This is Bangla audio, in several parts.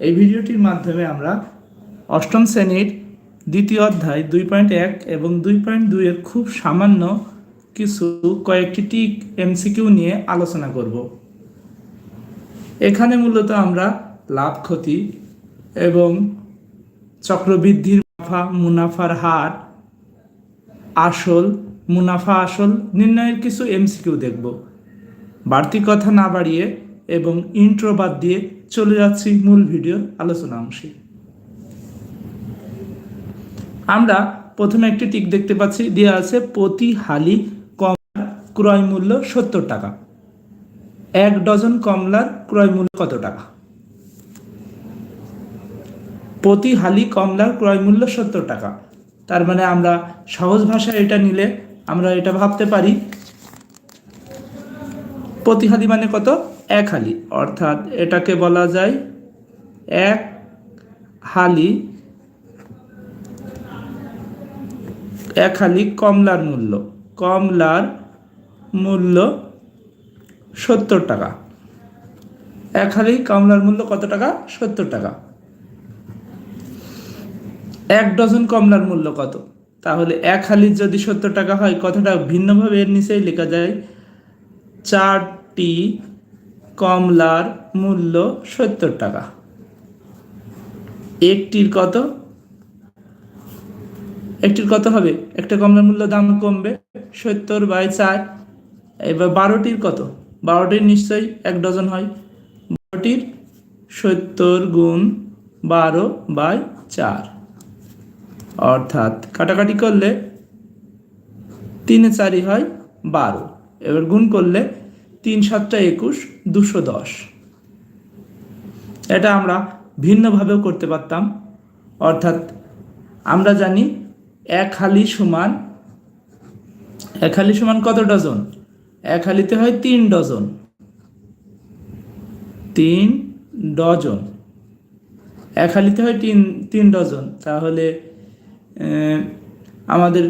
এই ভিডিওটির মাধ্যমে আমরা অষ্টম শ্রেণির দ্বিতীয় অধ্যায় দুই পয়েন্ট এক এবং দুই পয়েন্ট দুইয়ের খুব সামান্য কিছু কয়েকটি টিক এমসিকিউ নিয়ে আলোচনা করব। এখানে মূলত আমরা লাভ ক্ষতি এবং চক্রবৃদ্ধির মুনাফা, মুনাফার হার, আসল, মুনাফা আসল নির্ণয়ের কিছু এমসিকিউ দেখব। বাড়তি কথা না বাড়িয়ে এবং ইন্ট্রো বাদ দিয়ে চলে যাচ্ছি মূল ভিডিওর আলোচনা অংশে। আমরা প্রথমে একটি টিক দেখতে পাচ্ছি দেওয়া আছে প্রতি হালি কমলার ক্রয় মূল্য সত্তর টাকা। এক ডজন কমলার ক্রয় মূল্য কত টাকা? প্রতি হালি কমলার ক্রয় মূল্য সত্তর টাকা। তার মানে আমরা সহজ ভাষায় এটা নিলে আমরা এটা ভাবতে পারি। প্রতি হালি মানে কত? এক হালি অর্থাৎ এটাকে বলা যায় এক হালি এক হালি কমলার মূল্য। কমলার মূল্য সত্তর টাকা। এক হালি কমলার মূল্য কত টাকা? সত্তর টাকা। এক ডজন কমলার মূল্য কত? তাহলে এক হালির যদি সত্তর টাকা হয়, কথাটা ভিন্নভাবে এর নিচেই লেখা যায়। চারটি কমলার মূল্য সত্তর টাকা। একটির কত? একটির কত হবে? একটা কমলার মূল্য দাম কমবে সত্তর বাই চার। এবার বারোটির কত? বারোটির নিশ্চয়ই এক ডজন হয়। বারোটির সত্তর গুণ বারো বাই চার। অর্থাৎ কাটাকাটি করলে তিনে চারই হয় বারো। এবার গুণ করলে তিন সাতটা একুশ, দুশো দশ। এটা আমরা ভিন্নভাবেও করতে পারতাম। অর্থাৎ আমরা জানি এক হালি সমান, এক হালি সমান কত ডজন? এক হালিতে হয় তিন ডজন। তিন ডজন। এক হালিতে হয় তিন তিন ডজন। তাহলে আমাদের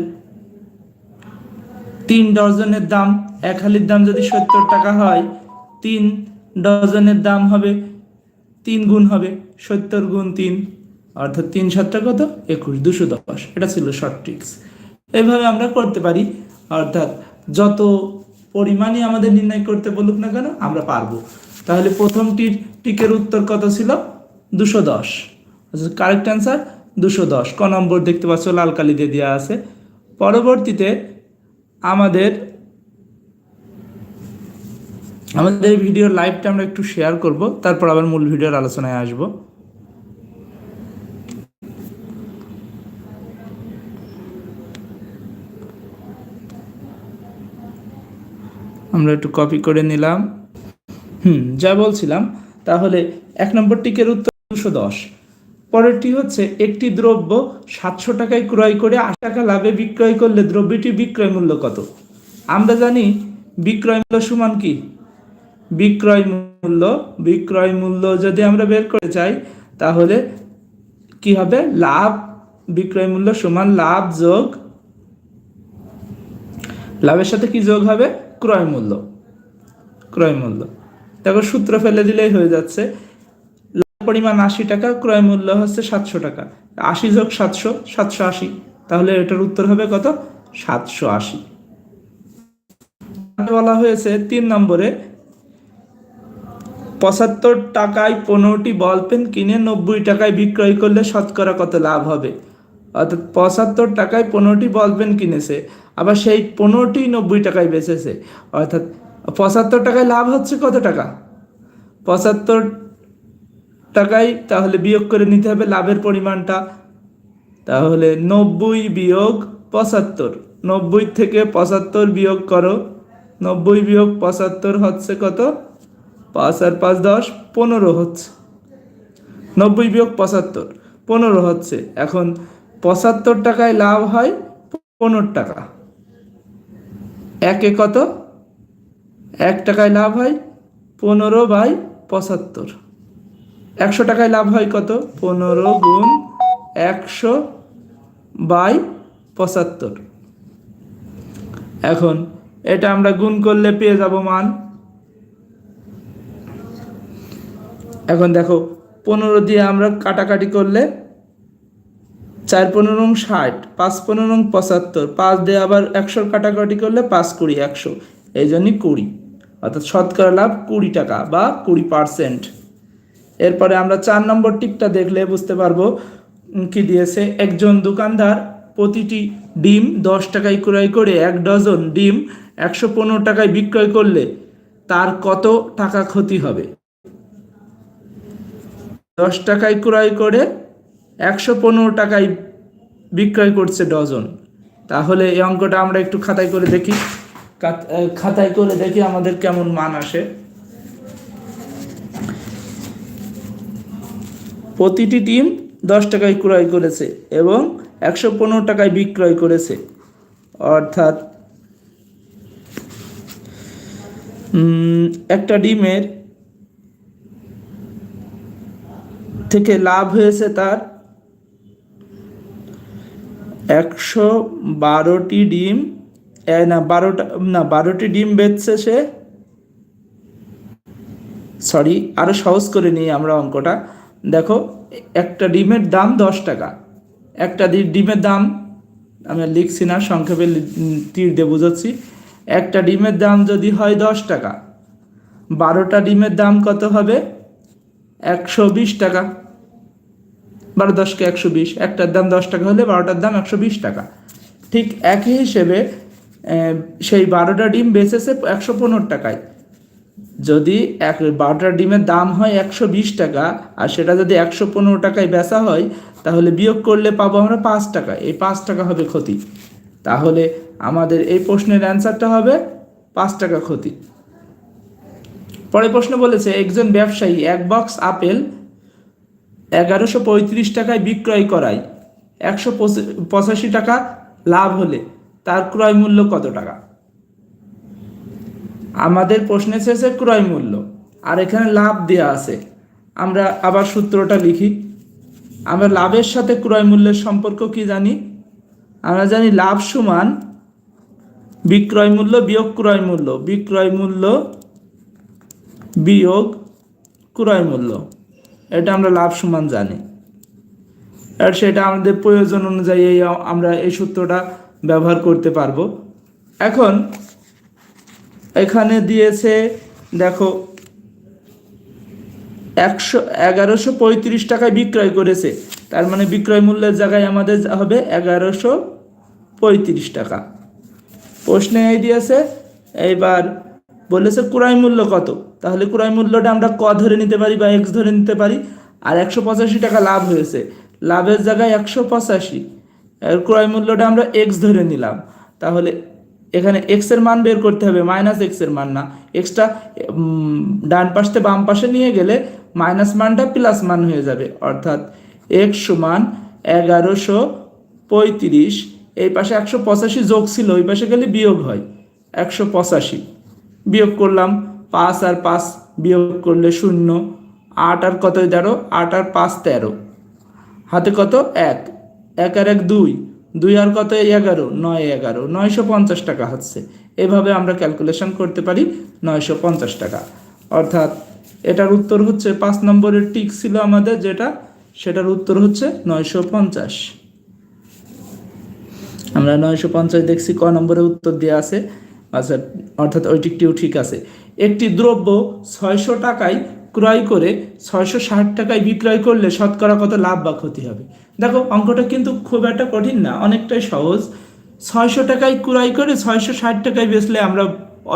তিন ডজনের দাম, এক হালির দাম যদি সত্তর টাকা হয়, তিন ডজনের দাম হবে, তিন গুণ হবে, সত্তর গুণ তিন, অর্থাৎ তিন সাতটা কত? একুশ, দুশো দশ। এটা ছিল শর্ট ট্রিক্স এইভাবে আমরা করতে পারি, অর্থাৎ যত পরিমাণই আমাদের নির্ণয় করতে বলুক না কেন, আমরা পারব। তাহলে প্রথমটির টিকের উত্তর কত ছিল? দুশো দশ। কারেক্ট অ্যান্সার দুশো দশ। ক নম্বর দেখতে পাচ্ছ? লাল কালি দিয়ে দেওয়া আছে। পরবর্তীতে আমাদের আমাদের ভিডিওর লাইভটা আমরা একটু শেয়ার করব, তারপর আবার মূল ভিডিওর আলোচনায় আসব। আমরা একটু কপি করে নিলাম। হুম, যা বলছিলাম, তাহলে এক নম্বর টিকের উত্তর দুশো দশ। পরেরটি হচ্ছে, একটি দ্রব্য সাতশো টাকায় ক্রয় করে আট টাকা লাভে বিক্রয় করলে দ্রব্যটি বিক্রয় মূল্য কত? আমরা জানি বিক্রয় মূল্য সমান কি? বিক্রয় মূল্য বিক্রয় মূল্য যদি আমরা বের করতে চাই, তাহলে কি হবে? লাভ, বিক্রয় মূল্য সমান লাভ যোগ, লাভের সাথে কি যোগ হবে? ক্রয় মূল্য ক্রয় মূল্য। দেখো সূত্র ফেলে দিলেই হয়ে যাচ্ছে। পরিমাণ আশি টাকা, ক্রয় মূল্য হচ্ছে সাতশো টাকা। আশি যোগ সাতশো সাতশো আশি। তাহলে এটার উত্তর হবে কত? সাতশো আশি। বলা হয়েছে তিন নম্বরে, পঁচাত্তর টাকায় পনেরোটি বল পেন কিনে নব্বই টাকায় বিক্রয় করলে শতকরা কত লাভ হবে? অর্থাৎ পঁচাত্তর টাকায় পনেরোটি বল পেন কিনেছে, আবার সেই পনেরোটি নব্বই টাকায় বেচেছে। অর্থাৎ পঁচাত্তর টাকায় লাভ হচ্ছে কত টাকা? পঁচাত্তর টাকায় তাহলে বিয়োগ করে নিতে হবে, লাভের পরিমাণটা। তাহলে নব্বই বিয়োগ পঁচাত্তর। নব্বই থেকে পঁচাত্তর বিয়োগ করো। নব্বই বিয়োগ পঁচাত্তর হচ্ছে কত? পাঁচ আর পাঁচ দশ, পনেরো হচ্ছে। নব্বই বিয়োগ পঁচাত্তর, পনেরো হচ্ছে। এখন পঁচাত্তর টাকায় লাভ হয় পনেরো টাকা। একে কত? এক টাকায় লাভ হয় পনেরো বাই পঁচাত্তর। একশো টাকায় লাভ হয় কত? পনেরো গুণ একশো বাই পঁচাত্তর। এখন এটা আমরা গুণ করলে পেয়ে যাব মান। এখন দেখো, পনেরো দিয়ে আমরা কাটাকাটি করলে চার পনেরো ষাট, পাঁচ পনেরো পঁচাত্তর, পাঁচ দিয়ে আবার একশোর কাটাকাটি করলে পাঁচ কুড়ি, একশো, এই জন্যই কুড়ি। অর্থাৎ শতকরা লাভ কুড়ি টাকা বা কুড়ি পার্সেন্ট। এরপরে আমরা চার নম্বর টিপটা দেখলে বুঝতে পারব কি দিয়েছে? একজন দোকানদার প্রতিটি ডিম দশ টাকায় ক্রয় করে, এক ডজন ডিম একশো পনেরো টাকায় বিক্রয় করলে তার কত টাকা ক্ষতি হবে? দশ টাকায় ক্রয় করে একশো পনেরো টাকায় বিক্রয় করছে ডজন। তাহলে এই অঙ্কটা আমরা একটু খাতায় করে দেখি। খাতায় করে দেখি আমাদের কেমন মান আসে। প্রতিটি টিম দশ টাকায় ক্রয় করেছে এবং একশো পনেরো টাকায় বিক্রয় করেছে। অর্থাৎ একটা ডিমের থেকে লাভ হয়েছে তার একশো বারোটি ডিম না, বারোটা, না, বারোটি ডিম বেচছে সে। সরি, আরও সহজ করে নিই আমরা অঙ্কটা। দেখো, একটা ডিমের দাম দশ টাকা। একটা ডিমের দাম, আমি লিখছি না, সংক্ষেপে তীর দিয়ে বুঝাচ্ছি। একটা ডিমের দাম যদি হয় দশ টাকা, বারোটা ডিমের দাম কত হবে? একশো বিশ টাকা। বারো দশকে একশো বিশ, একটার দাম দশ টাকা হলে বারোটার দাম একশো বিশ টাকা। ঠিক একই হিসেবে সেই বারোটা ডিম বেচেছে একশো পনেরো টাকায়। যদি এক বারোটা ডিমের দাম হয় একশো বিশ টাকা, আর সেটা যদি একশো পনেরো টাকায় বেচা হয়, তাহলে বিয়োগ করলে পাবো আমরা পাঁচ টাকা। এই পাঁচ টাকা হবে ক্ষতি। তাহলে আমাদের এই প্রশ্নের অ্যান্সারটা হবে পাঁচ টাকা ক্ষতি। পরে প্রশ্ন বলেছে, একজন ব্যবসায়ী এক বক্স আপেল এগারোশো পঁয়ত্রিশ টাকায় বিক্রয় করায়, একশো পঁচাশি টাকা লাভ হলে, তার ক্রয় মূল্য কত টাকা? আমাদের প্রশ্নে শেষে ক্রয় মূল্য, আর এখানে লাভ দেওয়া আছে। আমরা আবার সূত্রটা লিখি। আমরা লাভের সাথে ক্রয় মূল্যের সম্পর্ক কি জানি? আমরা জানি লাভ সমান বিক্রয় মূল্য বিয়োগ ক্রয় মূল্য। বিক্রয় মূল্য বিয়োগ ক্রয় মূল্য। এটা আমরা লাভ সমান জানি। আর সেটা আমাদের প্রয়োজন অনুযায়ী আমরা এই সূত্রটা ব্যবহার করতে পারব। এখন এখানে দিয়েছে, দেখো, একশো, এগারোশো পঁয়ত্রিশ টাকায় বিক্রয় করেছে। তার মানে বিক্রয় মূল্যের জায়গায় আমাদের হবে এগারোশো পঁয়ত্রিশ টাকা। প্রশ্নে এই দিয়েছে, এইবার বলেছে ক্রয় মূল্য কত? তাহলে ক্রয় মূল্যটা আমরা ক ধরে নিতে পারি বা এক্স ধরে নিতে পারি? আর একশো পঁচাশি টাকা লাভ হয়েছে। লাভের জায়গায় একশো পঁচাশি। ক্রয় মূল্যটা আমরা এক্স ধরে নিলাম। তাহলে এখানে এক্সের মান বের করতে হবে মাইনাস এক্সের মান না। এক্সটা ডান পাশ বাম পাশে নিয়ে গেলে মাইনাস মানটা প্লাস মান হয়ে যাবে। অর্থাৎ এক্স সমান এগারোশো পঁয়ত্রিশ, এই পাশে একশো পঁচাশি যোগ ছিল, ওই পাশে গেলে বিয়োগ হয়। একশো পঁচাশি। বিয়োগ করলাম পাঁচ আর পাঁচ বিয়োগ করলে শূন্য, আট আর কত তেরো আট আর পাঁচ তেরো। হাতে কত? এক। এক আর এক দুই। দুই আর কত? এগারো, নয় এগারো। নয়শো পঞ্চাশ টাকা হচ্ছে। এভাবে আমরা ক্যালকুলেশন করতে পারি নয়শো পঞ্চাশ টাকা। অর্থাৎ এটার উত্তর হচ্ছে পাঁচ নম্বরের টিক ছিল আমাদের যেটা, সেটার উত্তর হচ্ছে নয়শো পঞ্চাশ। আমরা নয়শো পঞ্চাশ দেখছি ক নম্বরে উত্তর দেওয়া আছে। আচ্ছা অর্থাৎ ওই টিকটিও ঠিক আছে। একটি দ্রব্য ছয়শো টাকায় ক্রয় করে ছয়শো ষাট টাকায় বিক্রয় করলে শতকরা কত লাভ বা ক্ষতি হবে? দেখো, অঙ্কটা কিন্তু খুব একটা কঠিন না, অনেকটাই সহজ। ছয়শো টাকায় ক্রয় করে ছয়শো ষাট টাকায় বেচলে আমরা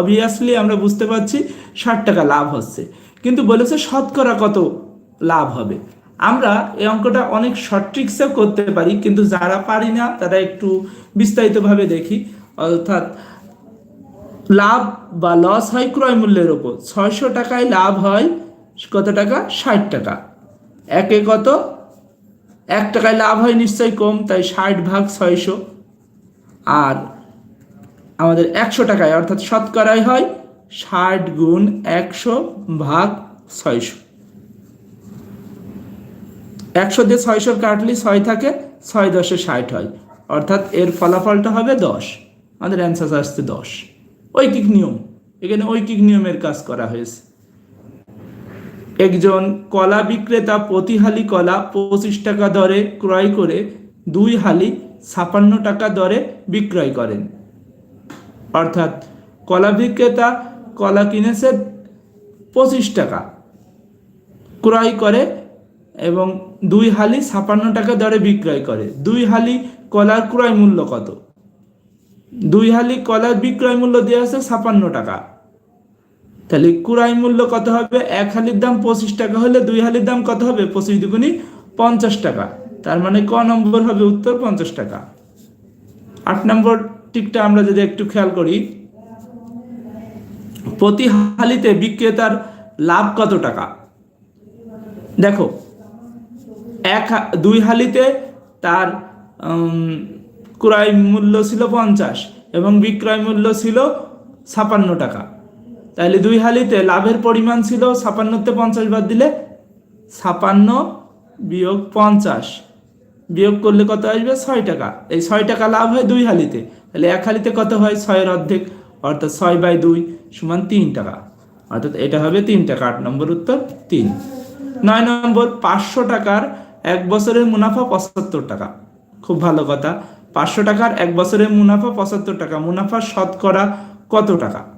অবভিয়াসলি আমরা বুঝতে পারছি ষাট টাকা লাভ হচ্ছে। কিন্তু বলেছে শতকরা কত লাভ হবে? আমরা এই অঙ্কটা অনেক শর্ট ট্রিক্সেও করতে পারি, কিন্তু যারা পারি না, তারা একটু বিস্তারিতভাবে দেখি। অর্থাৎ, লাভ বা লস হয় ক্রয় মূল্যের ওপর। ছয়শো টাকায় লাভ হয় কত টাকা? ষাট টাকা। একে কত? এক টাকায় লাভ হয় নিশ্চয়ই কম, তাই ষাট ভাগ ছয়শো। আর আমাদের একশো টাকায়, অর্থাৎ শতকরায় হয় ষাট গুণ একশো ভাগ ছয়শো। একশো দিয়ে ছয়শো কাটলে ছয় থাকে, ছয় দশে ষাট হয়। অর্থাৎ এর ফলাফলটা হবে দশ। আমাদের অ্যান্সার আসছে দশ। ঐকিক নিয়ম। এখানে ঐকিক নিয়মের কাজ করা হয়েছে। একজন কলা বিক্রেতা প্রতি হালি কলা পঁচিশ টাকা দরে ক্রয় করে দুই হালি ছাপান্ন টাকা দরে বিক্রয় করেন। অর্থাৎ কলা বিক্রেতা কলা কিনেছে পঁচিশ টাকা, ক্রয় করে এবং দুই হালি ছাপান্ন টাকা দরে বিক্রয় করে। দুই হালি কলার ক্রয় মূল্য কত? দুই হালি কলার বিক্রয় মূল্য দেওয়া আছে ছাপান্ন টাকা। তাহলে ক্রয় মূল্য কত হবে? এক হালির দাম পঁচিশ টাকা হলে দুই হালির দাম কত হবে? পঁচিশ দুগুনি পঞ্চাশ টাকা। তার মানে ক নম্বর হবে উত্তর? পঞ্চাশ টাকা। আট নম্বর টিকটা আমরা যদি একটু খেয়াল করি, প্রতি হালিতে বিক্রেতার লাভ কত টাকা? দেখো, এক দুই হালিতে তার ক্রয় মূল্য ছিল পঞ্চাশ এবং বিক্রয় মূল্য ছিল ছাপান্ন টাকা। তাহলে দুই হালিতে লাভের পরিমাণ ছিল ছাপান্নতে পঞ্চাশ বাদ দিলে ছাপান্ন বিয়োগ পঞ্চাশ। বিয়োগ করলে কত আসবে? ছয় টাকা। এই ছয় টাকা লাভ হয় দুই হালিতে। তাহলে এক হালিতে কত হয়? ছয়ের অর্ধেক। অর্থাৎ ছয় বাই দুই সমান তিন টাকা। অর্থাৎ এটা হবে তিন টাকা। আট নম্বর উত্তর তিন। নয় নম্বর, পাঁচশো টাকার এক বছরের মুনাফা পঁচাত্তর টাকা। খুব ভালো কথা। পাঁচশো টাকার এক বছরের মুনাফা পঁচাত্তর টাকা। মুনাফা শতকরা কত টাকা?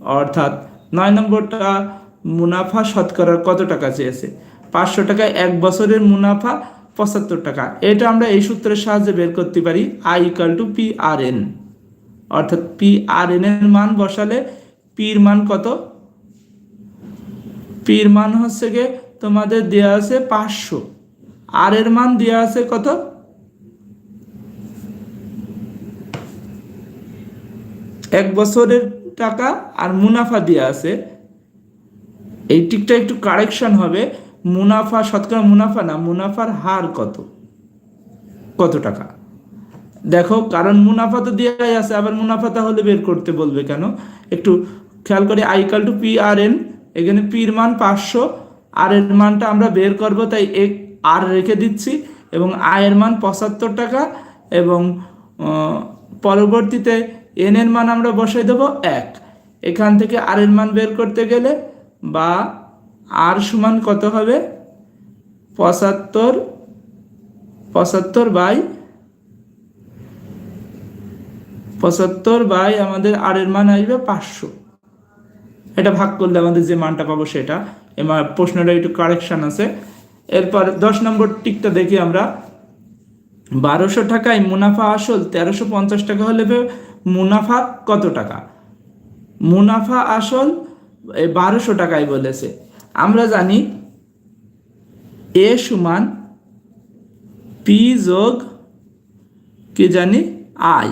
অর্থাৎ নয় নম্বরটা মুনাফা শতকরার কত টাকা চেয়েছে? পাঁচশো টাকায় এক বছরের মুনাফা পঁচাত্তর টাকা। এটা আমরা এই সূত্রের সাহায্যে বের করতে পারি I equal to P R N অর্থাৎ পি আর এন এর মান বসালে পির মান কত? পির মান হচ্ছে গিয়ে তোমাদের দেয়া আছে পাঁচশো। আর এর মান দেয়া আছে কত? এক বছরের টাকা আর মুনাফা দেওয়া আছে। এই টিকটা একটু কারেকশন হবে। মুনাফা, শতকরা মুনাফা না, মুনাফার হার কত? কত টাকা? দেখো, কারণ মুনাফা তো দেওয়াই আছে, আবার মুনাফা তাহলে বের করতে বলবে কেন? একটু খেয়াল করে I equal to P R N এখানে পির মান পাঁচশো আর এর মানটা আমরা বের করব, তাই এক আর রেখে দিচ্ছি, এবং আয়ের মান পঁচাত্তর টাকা, এবং পরবর্তীতে এন এর মান আমরা বসাই দেবো এক। এখান থেকে আর এর মান বের করতে গেলে বা আর সমান কত হবে? পঁচাত্তর পঁচাত্তর বাই পঁচাত্তর বাই আমাদের আর এর মান আসবে পাঁচশো। এটা ভাগ করলে আমাদের যে মানটা পাবো সেটা। এবার প্রশ্নটা একটু কারেকশন আছে। এরপর দশ নম্বর টিকটা দেখি আমরা। বারোশো টাকায় মুনাফা আসল তেরোশো পঞ্চাশ টাকা হলে মুনাফা কত টাকা? মুনাফা আসল বারোশো টাকায় বলেছে। আমরা জানি এ সমান পি যোগ, কি জানি? আই।